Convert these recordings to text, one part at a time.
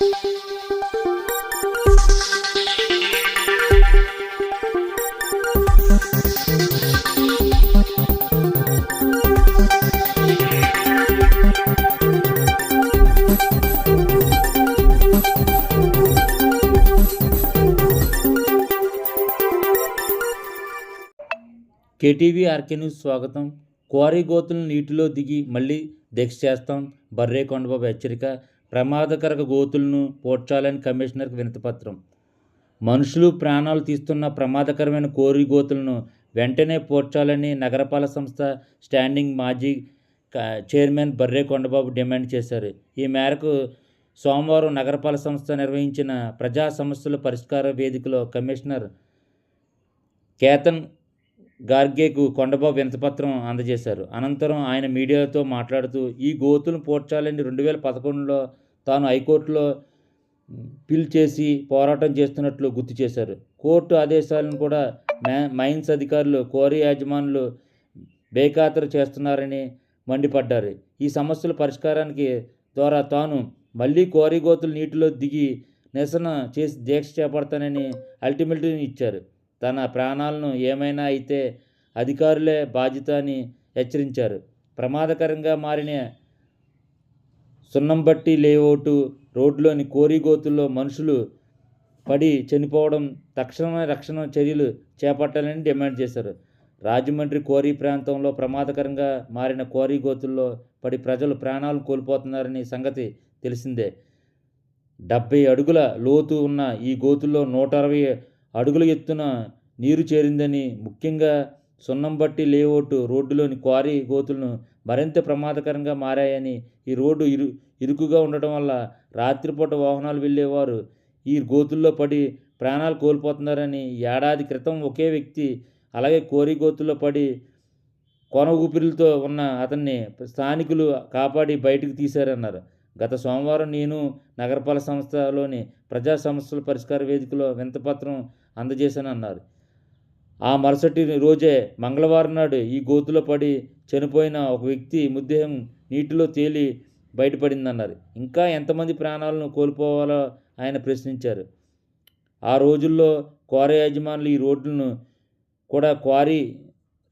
KTV RK news స్వాగతం. Quarry గోతులను నీటిలో దిగి మళ్ళీ దీక్ష చేస్తాం. బర్రే కొండబాబు హెచ్చరిక. ప్రమాదకర గోతులను పోడ్చాలని కమిషనర్కు వినతిపత్రం. మనుషులు ప్రాణాలు తీస్తున్న ప్రమాదకరమైన కోరి గోతులను వెంటనే పోడ్చాలని నగరపాలక సంస్థ స్టాండింగ్ మాజీ చైర్మన్ బర్రే కొండబాబు డిమాండ్ చేశారు. ఈ మేరకు సోమవారం నగరపాలక సంస్థ నిర్వహించిన ప్రజా సమస్యల పరిష్కార వేదికలో కమిషనర్ కేతన్ గార్గేకు కొండబాబు వినతిపత్రం అందజేశారు. అనంతరం ఆయన మీడియాతో మాట్లాడుతూ ఈ గోతులను పోడ్చాలని రెండు వేల పదకొండులో తాను హైకోర్టులో పిల్ చేసి పోరాటం చేస్తున్నట్లు గుర్తు చేశారు. కోర్టు ఆదేశాలను కూడా మైన్స్ మైన్స్ అధికారులు కోరి యాజమానులు బేఖాతరు చేస్తున్నారని మండిపడ్డారు. ఈ సమస్యల పరిష్కారానికి ద్వారా తాను మళ్ళీ కోరి గోతులు నీటిలో దిగి నిరసన చేసి దీక్ష చేపడతానని అల్టిమేటం ఇచ్చారు. తన ప్రాణాలను ఏమైనా అయితే అధికారులే బాధ్యత అని హెచ్చరించారు. ప్రమాదకరంగా మారిన సున్నంబట్టి లేఅవుటు రోడ్లోని కోరిగోతుల్లో మనుషులు పడి చనిపోవడం తక్షణమే రక్షణ చర్యలు చేపట్టాలని డిమాండ్ చేశారు. రాజమండ్రి కోరి ప్రాంతంలో ప్రమాదకరంగా మారిన కోరిగోతుల్లో పడి ప్రజలు ప్రాణాలు కోల్పోతున్నారని సంగతి తెలిసిందే. డెబ్బై అడుగుల లోతు ఉన్న ఈ గోతుల్లో నూట అరవై అడుగుల ఎత్తున నీరు చేరిందని ముఖ్యంగా సున్నంబట్టి లేఅవుట్ రోడ్డులోని క్వారీ గోతులను మరింత ప్రమాదకరంగా మారాయని ఈ రోడ్డు ఇరు ఇరుకుగా ఉండటం వల్ల రాత్రిపూట వాహనాలు వెళ్ళేవారు. ఈ గోతుల్లో పడి ప్రాణాలు కోల్పోతున్నారని ఏడాది క్రితం ఒకే వ్యక్తి అలాగే కోరి గోతుల్లో పడి కొన ఊపిరిలతో ఉన్న అతన్ని స్థానికులు కాపాడి బయటకు తీశారన్నారు. గత సోమవారం నేను నగరపాలక సంస్థలోని ప్రజా సమస్యల పరిష్కార వేదికలో వింతపత్రం అందజేశానన్నారు. ఆ మరుసటి రోజే మంగళవారం నాడు ఈ గోతులో పడి చనిపోయిన ఒక వ్యక్తి మృతదేహం నీటిలో తేలి బయటపడిందన్నారు. ఇంకా ఎంతమంది ప్రాణాలను కోల్పోవాలో ఆయన ప్రశ్నించారు. ఆ రోజుల్లో క్వారీ యజమానులు ఈ రోడ్లను కూడా క్వారీ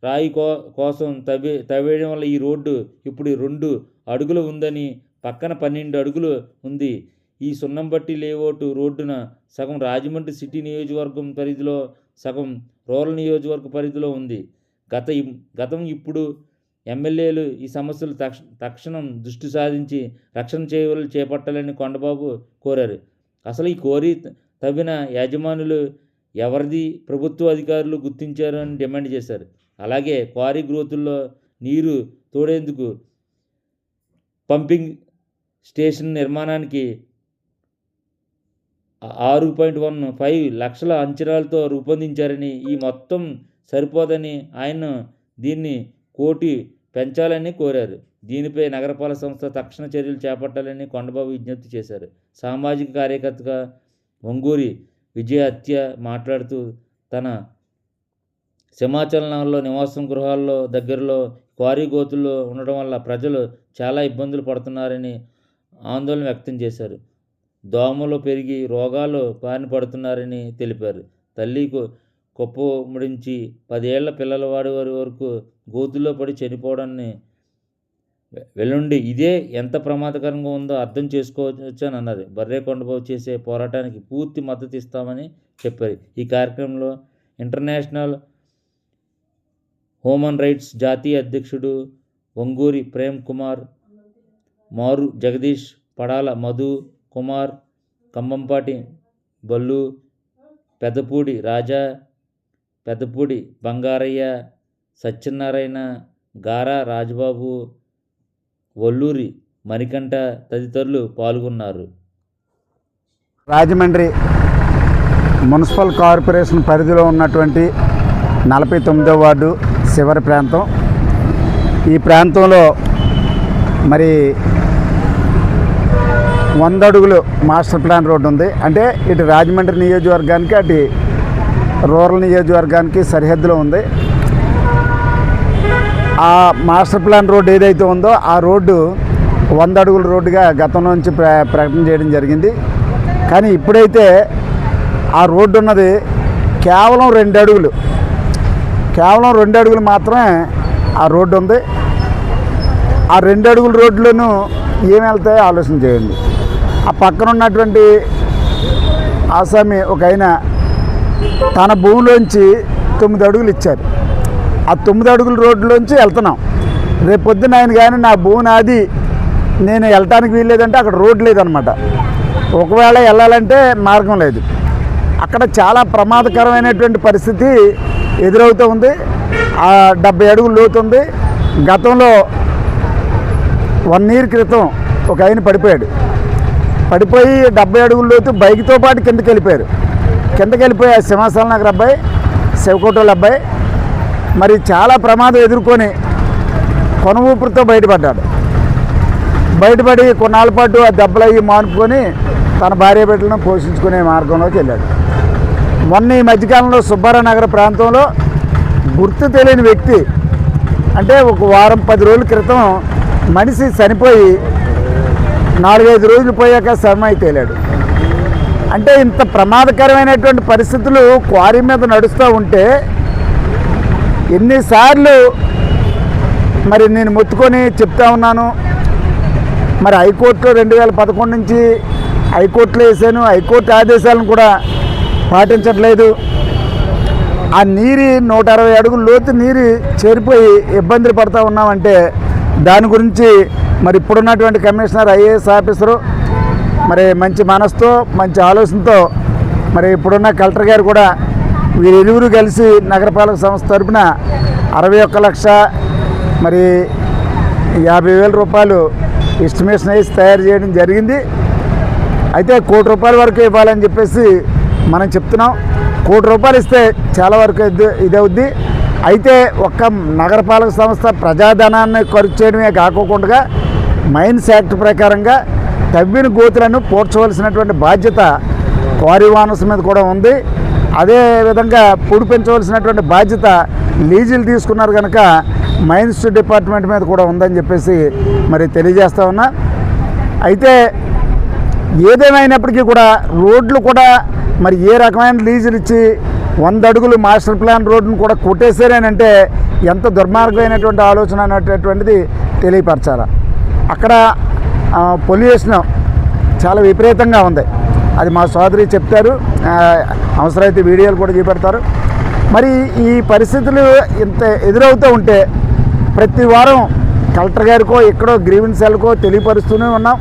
రాయి కో కోసం తవ్వే తవ్వేయడం వల్ల ఈ రోడ్డు ఇప్పుడు రెండు అడుగులు ఉందని పక్కన పన్నెండు అడుగులు ఉంది. ఈ సున్నంబట్టి లేఅవుట్ రోడ్డున సగం రాజమండ్రి సిటీ నియోజకవర్గం పరిధిలో సగం రూరల్ నియోజకవర్గ పరిధిలో ఉంది. గత గతం ఇప్పుడు ఎమ్మెల్యేలు ఈ సమస్యలు తక్ష తక్షణం దృష్టి సాధించి రక్షణ చేయవలు చేపట్టాలని కొండబాబు కోరారు. అసలు ఈ కోరి తవ్విన యాజమానులు ఎవరిది ప్రభుత్వ అధికారులు గుర్తించారు అని డిమాండ్ చేశారు. అలాగే క్వారీ గ్రోతుల్లో నీరు తోడేందుకు పంపింగ్ స్టేషన్ నిర్మాణానికి ఆరు పాయింట్ వన్ ఫైవ్ లక్షల అంచనాలతో రూపొందించారని ఈ మొత్తం సరిపోదని ఆయన దీన్ని కోటి పెంచాలని కోరారు. దీనిపై నగరపాలక సంస్థ తక్షణ చర్యలు చేపట్టాలని కొండబాబు విజ్ఞప్తి చేశారు. సామాజిక కార్యకర్తగా ఒంగూరి విజయ హత్య మాట్లాడుతూ తన సింహాచలంలో నివాసం గృహాల్లో దగ్గరలో క్వారీ గోతుల్లో ఉండడం వల్ల ప్రజలు చాలా ఇబ్బందులు పడుతున్నారని ఆందోళన వ్యక్తం చేశారు. దోమలు పెరిగి రోగాలు బారిన పడుతున్నారని తెలిపారు. తల్లి కు- కుప్పముడించి పదేళ్ళ పిల్లలవాడి వారి వరకు గోతుల్లో పడి చనిపోవడాన్ని వె- వెల్లుండి ఇదే ఎంత ప్రమాదకరంగా ఉందో అర్థం చేసుకోవచ్చు అని అన్నారు బర్రే కొండబాబు చేసే పోరాటానికి పూర్తి మద్దతు ఇస్తామని చెప్పారు. ఈ కార్యక్రమంలో ఇంటర్నేషనల్ హ్యూమన్ రైట్స్ జాతీయ అధ్యక్షుడు ఒంగూరి ప్రేమ్ కుమార్ మారు జగదీష్ పడాల మధు కుమార్ కంబంపాటి బల్లు పెద్దపూడి రాజా పెద్దపూడి బంగారయ్య సత్యనారాయణ గారా రాజబాబు వల్లూరి మణికంఠ తదితరులు పాల్గొన్నారు. రాజమండ్రి మున్సిపల్ కార్పొరేషన్ పరిధిలో ఉన్నటువంటి నలభై తొమ్మిదో వార్డు శివరి ప్రాంతం. ఈ ప్రాంతంలో మరి వంద అడుగులు మాస్టర్ ప్లాన్ రోడ్డు ఉంది. అంటే ఇటు రాజమండ్రి నియోజకవర్గానికి అటు రూరల్ నియోజకవర్గానికి సరిహద్దులో ఉంది. ఆ మాస్టర్ ప్లాన్ రోడ్డు ఏదైతే ఉందో ఆ రోడ్డు వంద అడుగుల రోడ్డుగా గతంలో నుంచి ప్ర ప్రకటన చేయడం జరిగింది. కానీ ఇప్పుడైతే ఆ రోడ్డు ఉన్నది కేవలం రెండు అడుగులు కేవలం రెండు అడుగులు మాత్రమే ఆ రోడ్డు ఉంది. ఆ రెండు అడుగుల రోడ్లను ఏం వెళ్తాయో ఆలోచన చేయండి. ఆ పక్కన ఉన్నటువంటి ఆసామి ఒక ఆయన తన భూమిలోంచి తొమ్మిది అడుగులు ఇచ్చారు. ఆ తొమ్మిది అడుగుల రోడ్లోంచి వెళ్తున్నాం. రేపు పొద్దున ఆయన కానీ నా భూమి నాది నేను వెళ్ళటానికి వీల్లేదంటే అక్కడ రోడ్ లేదనమాట. ఒకవేళ వెళ్ళాలంటే మార్గం లేదు. అక్కడ చాలా ప్రమాదకరమైనటువంటి పరిస్థితి ఎదురవుతూ ఉంది. ఆ డెబ్బై అడుగులు లోతు ఉంది. గతంలో వన్ ఇయర్ క్రితం ఒక ఆయన పడిపోయాడు. పడిపోయి డెబ్బై అడుగుల్లోతు బైక్తో పాటు కిందకి వెళ్ళిపోయారు. కిందకి వెళ్ళిపోయి ఆ సింహాసనం నగర్ అబ్బాయి శివకోటల అబ్బాయి మరి చాలా ప్రమాదం ఎదుర్కొని కొన ఊపిరితో బయటపడ్డాడు. బయటపడి కొన్నాళ్ళ పాటు ఆ దెబ్బలు అయ్యి మానుకొని తన భార్య బిడ్డలను పోషించుకునే మార్గంలోకి వెళ్ళాడు. మొన్న ఈ మధ్యకాలంలో సుబ్బారావు నగర ప్రాంతంలో గుర్తు తెలియని వ్యక్తి అంటే ఒక వారం పది రోజుల క్రితం మనిషి చనిపోయి నాలుగైదు రోజులు పోయాక శర్మై తేలాడు అంటే ఇంత ప్రమాదకరమైనటువంటి పరిస్థితులు క్వారీ మీద నడుస్తూ ఉంటే ఎన్నిసార్లు మరి నేను మొత్తుకొని చెప్తా ఉన్నాను. మరి హైకోర్టులో రెండు వేల పదకొండు నుంచి హైకోర్టులో వేసాను. హైకోర్టు ఆదేశాలను కూడా పాటించట్లేదు. ఆ నీరు నూట అరవై అడుగుల లోతు నీరు చేరిపోయి ఇబ్బందులు పడుతూ ఉన్నామంటే దాని గురించి మరి ఇప్పుడున్నటువంటి కమిషనర్ ఐఏఎస్ ఆఫీసరు మరి మంచి మనసుతో మంచి ఆలోచనతో మరి ఇప్పుడున్న కలెక్టర్ గారు కూడా వీరిరువురు కలిసి నగరపాలక సంస్థ తరపున అరవై ఒక్క లక్ష మరి యాభై వేల రూపాయలు ఎస్టిమేషన్ వేసి తయారు చేయడం జరిగింది. అయితే కోటి రూపాయల వరకు ఇవ్వాలని చెప్పేసి మనం చెప్తున్నాం. కోటి రూపాయలు ఇస్తే చాలా వరకు ఇది ఇదవుద్ది. అయితే ఒక్క నగరపాలక సంస్థ ప్రజాధనాన్ని ఖర్చు చేయడమే కాకోకుండా మైన్స్ యాక్ట్ ప్రకారంగా తవ్విన గోతులను పోడ్చవలసినటువంటి బాధ్యత క్వారీ వానర్స్ మీద కూడా ఉంది. అదే విధంగా పొడిపించవలసినటువంటి బాధ్యత లీజులు తీసుకున్నారు కనుక మైన్స్ డిపార్ట్మెంట్ మీద కూడా ఉందని చెప్పేసి మరి తెలియజేస్తా ఉన్నా. అయితే ఏదేమైనప్పటికీ కూడా రోడ్లు కూడా మరి ఏ రకమైన లీజులు ఇచ్చి వంద అడుగులు మాస్టర్ ప్లాన్ రోడ్డును కూడా కొట్టేశారనంటే ఎంత దుర్మార్గమైనటువంటి ఆలోచన అనేటటువంటిది తెలియపరచాలా? అక్కడ పొల్యూషన్ చాలా విపరీతంగా ఉంది. అది మా సోదరి చెప్తారు. అవసరమైతే వీడియోలు కూడా చూపెడతారు. మరి ఈ పరిస్థితులు ఇంత ఎదురవుతూ ఉంటే ప్రతి వారం కలెక్టర్ గారికో ఎక్కడో గ్రీవెన్స్ సెల్కో తెలియపరుస్తూనే ఉన్నాం.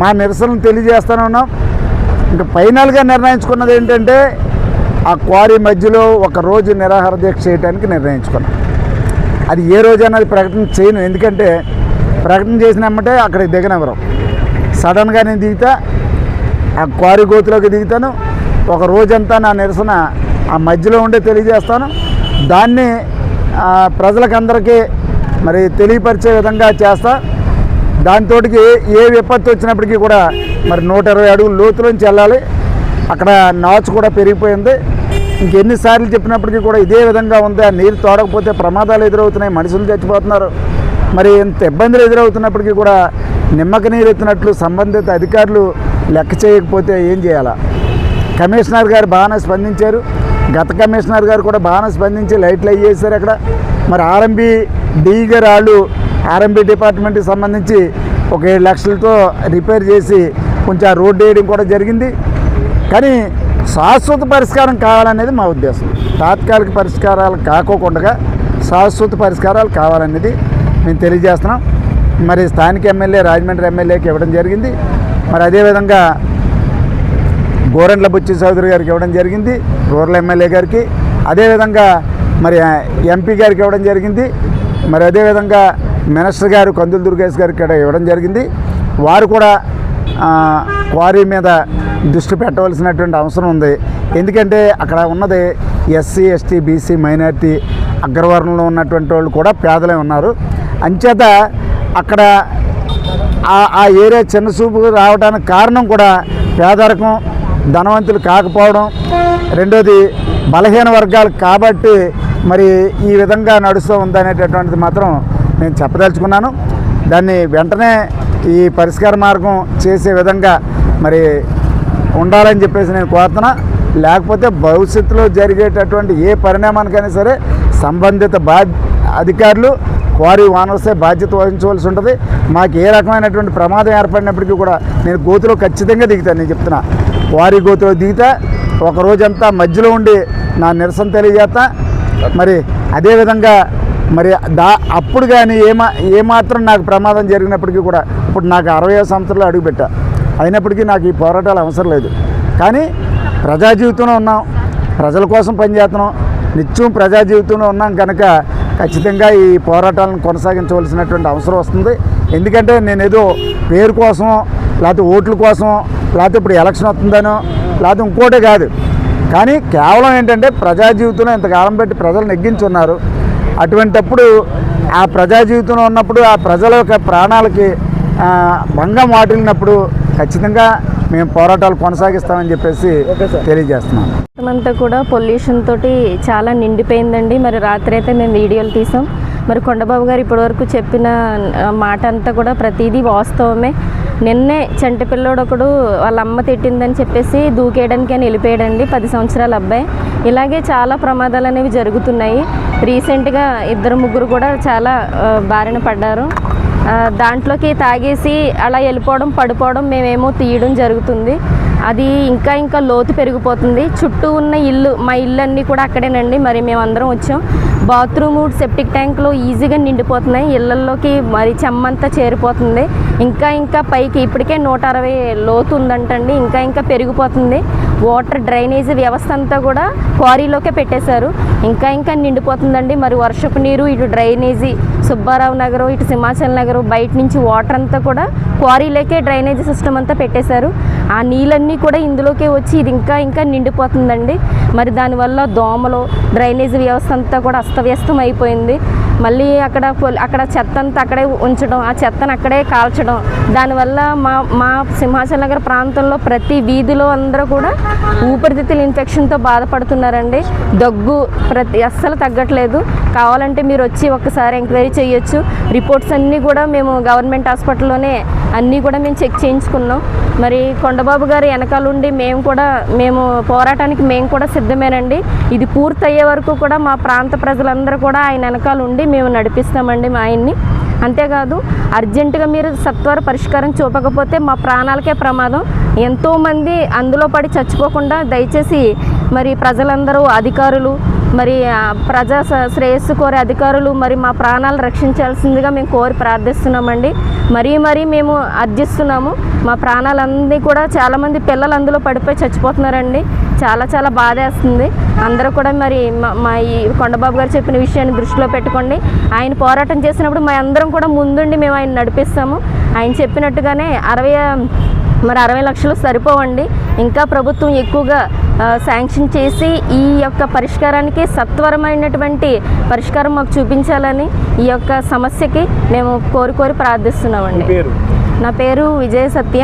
మా నిరసనలు తెలియజేస్తూనే ఉన్నాం. ఇంకా ఫైనల్గా నిర్ణయించుకున్నది ఏంటంటే ఆ క్వారీ మధ్యలో ఒక రోజు నిరాహార దీక్ష చేయడానికి నిర్ణయించుకున్నాం. అది ఏ రోజు అన్నది ప్రకటన చేయను. ఎందుకంటే ప్రకటన చేసినామంటే అక్కడికి దిగనెవరు సడన్గా నేను దిగుతా ఆ క్వారీ గోతులోకి దిగుతాను. ఒక రోజంతా నా నిరసన ఆ మధ్యలో ఉండే తెలియజేస్తాను. దాన్ని ప్రజలకందరికీ మరి తెలియపరిచే విధంగా చేస్తా. దాంతో ఏ విపత్తు వచ్చినప్పటికీ కూడా మరి నూట ఇరవై అడుగులు లోతులోంచి వెళ్ళాలి. అక్కడ నాచు కూడా పెరిగిపోయింది. ఇంకెన్నిసార్లు చెప్పినప్పటికీ కూడా ఇదే విధంగా ఉంది. ఆ నీరు తోడకపోతే ప్రమాదాలు ఎదురవుతున్నాయి. మనుషులు చచ్చిపోతున్నారు. మరి ఇంత ఇబ్బందులు ఎదురవుతున్నప్పటికీ కూడా నిమ్మక నీరు ఎత్తినట్లు సంబంధిత అధికారులు లెక్క చేయకపోతే ఏం చేయాలా? కమిషనర్ గారు బాగానే స్పందించారు. గత కమిషనర్ గారు కూడా బాగానే స్పందించి లైట్లు అయ్యేసారు అక్కడ. మరి ఆర్ఎంబి డి గారు వాళ్ళు ఆర్ఎంబి డిపార్ట్మెంట్కి సంబంధించి ఒక ఏడు లక్షలతో రిపేర్ చేసి కొంచెం రోడ్డు వేయడం కూడా జరిగింది. కానీ శాశ్వత పరిష్కారం కావాలనేది మా ఉద్దేశం. తాత్కాలిక పరిష్కారాలు కాకోకుండా శాశ్వత పరిష్కారాలు కావాలనేది మేము తెలియజేస్తున్నాం. మరి స్థానిక ఎమ్మెల్యే రాజమండ్రి ఎమ్మెల్యేకి ఇవ్వడం జరిగింది. మరి అదేవిధంగా గోరంట్ల బుచ్చి చౌదరి గారికి ఇవ్వడం జరిగింది రూరల్ ఎమ్మెల్యే గారికి. అదేవిధంగా మరి ఎంపీ గారికి ఇవ్వడం జరిగింది. మరి అదేవిధంగా మినిస్టర్ గారు కందుల దుర్గేష్ గారికి ఇక్కడ ఇవ్వడం జరిగింది. వారు కూడా క్వారీ మీద దృష్టి పెట్టవలసినటువంటి అవసరం ఉంది. ఎందుకంటే అక్కడ ఉన్నది ఎస్సీ ఎస్టీ బీసీ మైనారిటీ అగ్రవర్ణంలో ఉన్నటువంటి వాళ్ళు కూడా పేదలే ఉన్నారు. అంచేత అక్కడ ఆ- ఏరియా చిన్న చూపు రావడానికి కారణం కూడా పేదరికం ధనవంతులు కాకపోవడం. రెండోది బలహీన వర్గాలు కాబట్టి మరి ఈ విధంగా నడుస్తూ ఉందనేటటువంటిది మాత్రం నేను చెప్పదలుచుకున్నాను. దాన్ని వెంటనే ఈ పరిష్కార మార్గం చేసే విధంగా మరి ఉండాలని చెప్పేసి నేను కోరుతున్నా. లేకపోతే భవిష్యత్తులో జరిగేటటువంటి ఏ పరిణామానికైనా సరే సంబంధిత బా అధికారులు క్వారీ ఓనర్సే బాధ్యత వహించవలసి ఉంటుంది. మాకు ఏ రకమైనటువంటి ప్రమాదం ఏర్పడినప్పటికీ కూడా నేను గోతులో ఖచ్చితంగా దిగుతాను. నేను చెప్తున్నా క్వారీ గోతులో దిగితే ఒక రోజంతా మధ్యలో ఉండి నా నిరసన తెలియజేస్తా. మరి అదేవిధంగా మరి దా అప్పుడు కానీ ఏమా ఏమాత్రం నాకు ప్రమాదం జరిగినప్పటికీ కూడా ఇప్పుడు నాకు అరవై సంవత్సరాలు అడుగుపెట్టా. అయినప్పటికీ నాకు ఈ పోరాటాలు అవసరం లేదు. కానీ ప్రజా జీవితంలో ఉన్నాం. ప్రజల కోసం పనిచేస్తున్నాం. నిత్యం ప్రజా జీవితంలో ఉన్నాం. కనుక ఖచ్చితంగా ఈ పోరాటాలను కొనసాగించవలసినటువంటి అవసరం వస్తుంది. ఎందుకంటే నేను ఏదో పేరు కోసం లేకపోతే ఓట్ల కోసం లేకపోతే ఇప్పుడు ఎలక్షన్ వస్తుందనో లేకపోతే ఇంకోటే కాదు. కానీ కేవలం ఏంటంటే ప్రజా జీవితంలో ఇంతకాలం పెట్టి ప్రజలు నెగ్గించున్నారు. అటువంటప్పుడు ఆ ప్రజా జీవితంలో ఉన్నప్పుడు ఆ ప్రజల యొక్క ప్రాణాలకి భంగం వాటిల్లినప్పుడు ఖచ్చితంగా మేము పోరాటాలు కొనసాగిస్తామని చెప్పేసి తెలియజేస్తున్నాను. అంతా కూడా పొల్యూషన్ తోటి చాలా నిండిపోయిందండి. మరి రాత్రి అయితే మేము వీడియోలు తీసాం. మరి కొండబాబు గారు ఇప్పటివరకు చెప్పిన మాట అంతా కూడా ప్రతిదీ వాస్తవమే. నిన్నే చంటి పిల్లోడు ఒకడు వాళ్ళ అమ్మ తిట్టిందని చెప్పేసి దూకేయడానికి అని వెళ్ళిపోయాడండి పది సంవత్సరాల అబ్బాయి. ఇలాగే చాలా ప్రమాదాలు అనేవి జరుగుతున్నాయి. రీసెంట్గా ఇద్దరు ముగ్గురు కూడా చాలా బారిన పడ్డారు. దాంట్లోకి తాగేసి అలా వెళ్ళిపోవడం పడిపోవడం మేమేమో తీయడం జరుగుతుంది. అది ఇంకా ఇంకా లోతు పెరిగిపోతుంది. చుట్టూ ఉన్న ఇల్లు మా ఇల్లు అన్నీ కూడా అక్కడేనండి. మరి మేమందరం వచ్చాం. బాత్రూము సెప్టిక్ ట్యాంకులు ఈజీగా నిండిపోతున్నాయి. ఇళ్ళల్లోకి మరి చెమ్మంతా చేరిపోతుంది. ఇంకా ఇంకా పైకి ఇప్పటికే నూట అరవై లోతు ఉందంటండి. ఇంకా ఇంకా పెరిగిపోతుంది. వాటర్ డ్రైనేజ్ వ్యవస్థ అంతా కూడా క్వారీలోకే పెట్టేశారు. ఇంకా ఇంకా నిండిపోతుందండి. మరి వర్షపు నీరు ఇటు డ్రైనేజీ సుబ్బారావు నగరం ఇటు సింహాచల నగరం బయట నుంచి వాటర్ అంతా కూడా క్వారీలోకే డ్రైనేజీ సిస్టమ్ అంతా పెట్టేశారు. ఆ నీళ్ళన్నీ కూడా ఇందులోకే వచ్చి ఇది ఇంకా ఇంకా నిండిపోతుందండి. మరి దానివల్ల దోమలు డ్రైనేజీ వ్యవస్థ అంతా కూడా అస్తవ్యస్తం అయిపోయింది మళ్ళీ అక్కడ అక్కడ చెత్త అంతా అక్కడే ఉంచడం ఆ చెత్తను అక్కడే కాల్చడం. దానివల్ల మా మా సింహాచల నగర్ ప్రాంతంలో ప్రతి వీధిలో అందరూ కూడా ఊపిరితిత్తుల ఇన్ఫెక్షన్తో బాధపడుతున్నారండి. దగ్గు ప్రతి అస్సలు తగ్గట్లేదు. కావాలంటే మీరు వచ్చి ఒక్కసారి ఎంక్వైరీ చేయొచ్చు. రిపోర్ట్స్ అన్నీ కూడా మేము గవర్నమెంట్ హాస్పిటల్లోనే అన్నీ కూడా మేము చెక్ చేయించుకున్నాం. మరి కొండబాబు గారు వెనకాలండి మేము కూడా మేము పోరాటానికి మేము కూడా సిద్ధమేనండి. ఇది పూర్తయ్యే వరకు కూడా మా ప్రాంత ప్రజలందరూ కూడా ఆయన వెనకాల ఉండి మేము నడిపిస్తామండి మా ఆయన్ని. అంతేకాదు అర్జెంటుగా మీరు సత్వర పరిష్కారం చూపకపోతే మా ప్రాణాలకే ప్రమాదం. ఎంతోమంది అందులో పడి చచ్చిపోకుండా దయచేసి మరి ప్రజలందరూ అధికారులు మరి ప్రజా స- శ్రేయస్సు కోరే అధికారులు మరి మా ప్రాణాలు రక్షించాల్సిందిగా మేము కోరి ప్రార్థిస్తున్నామండి. మరీ మరీ మేము అర్జిస్తున్నాము. మా ప్రాణాలన్నీ కూడా చాలామంది పిల్లలు అందులో పడిపోయి చచ్చిపోతున్నారండి. చాలా చాలా బాధేస్తుంది. అందరూ కూడా మరి మా- మా ఈ కొండబాబు గారు చెప్పిన విషయాన్ని దృష్టిలో పెట్టుకోండి. ఆయన పోరాటం చేసినప్పుడు మా అందరం కూడా ముందుండి మేము ఆయన నడిపిస్తాము. ఆయన చెప్పినట్టుగానే అరవై మరి అరవై లక్షలు సరిపోవండి. ఇంకా ప్రభుత్వం ఎక్కువగా శాంక్షన్ చేసి ఈ యొక్క పరిష్కారానికి సత్వరమైనటువంటి పరిష్కారం మాకు చూపించాలని ఈ యొక్క సమస్యకి మేము కోరి కోరి ప్రార్థిస్తున్నామండి. నా పేరు విజయ సత్య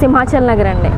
సింహాచల్ నగర్ అండి.